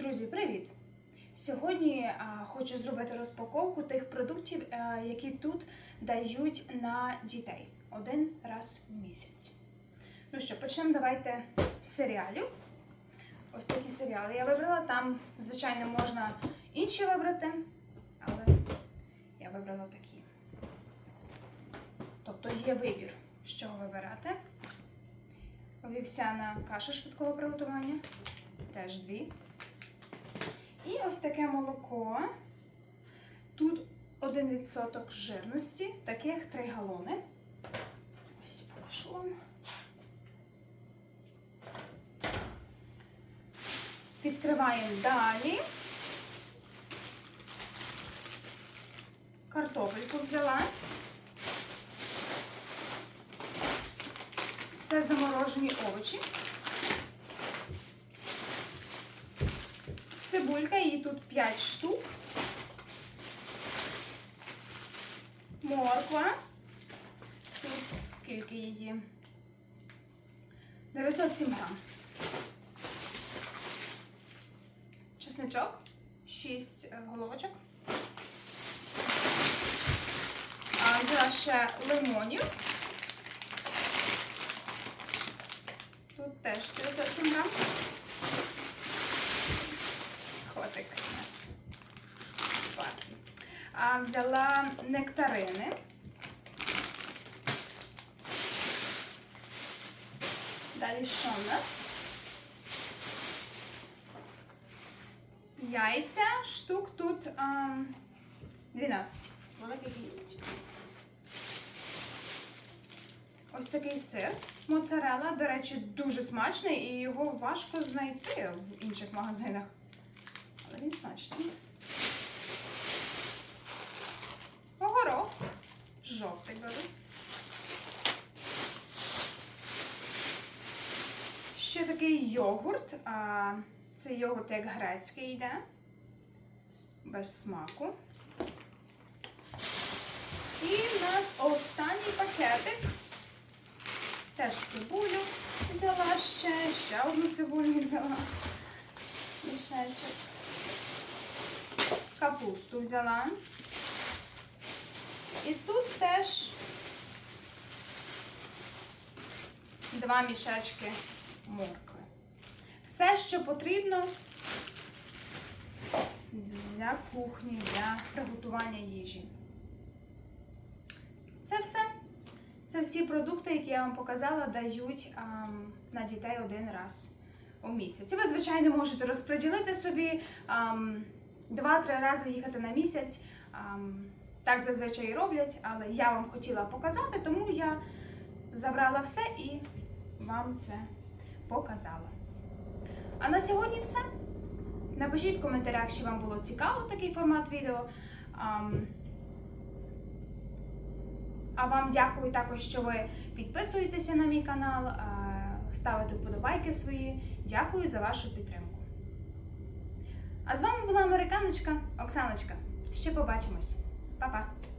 Друзі, привіт! Сьогодні а, хочу зробити розпаковку тих продуктів, а, які тут дають на дітей один раз в місяць. Ну що, почнемо давайте з серіалів. Ось такі серіали я вибрала. Там, звичайно, можна інші вибрати, але я вибрала такі. Тобто є вибір, з чого вибирати. Вівсяна каша швидкого приготування. Теж дві. Ось таке молоко. Тут 1% жирності, таких 3 галони. Ось покажу вам. Відкриваємо далі. Картопельку взяла. Це заморожені овочі. Цибулька, її тут 5 штук. Морква. Тут скільки її? 907 грам. Чесничок. 6 головочок. А, взяла ще лимонів. Тут теж 907 грам. Котик наш. Спарки. А, взяла нектарини. Далі що у нас? Яйця, штук тут а, 12. Великих яєць. Ось такий сир моцарелла, до речі, дуже смачний і його важко знайти в інших магазинах. Але. Огорох. Жовтий беру. Ще такий йогурт. А, це йогурт як грецький йде. Без смаку. І в нас останній пакетик. Теж цибулю взяла ще, ще одну цибулю взяла. Мішечок. Капусту взяла. І тут теж два мішечки моркви. Все, що потрібно для кухні, для приготування їжі. Це все. Це всі продукти, які я вам показала, дають ам, на дітей один раз у місяць. Ви, звичайно, можете розподілити собі ам, два-три рази їхати на місяць. Так зазвичай і роблять, але я вам хотіла показати, тому я забрала все і вам це показала. А на сьогодні все. Напишіть в коментарях, чи вам було цікаво такий формат відео. А вам дякую також, що ви підписуєтеся на мій канал, ставите вподобайки свої. Дякую за вашу підтримку. А з вами була американочка Оксаночка. Ще побачимось. Па-па!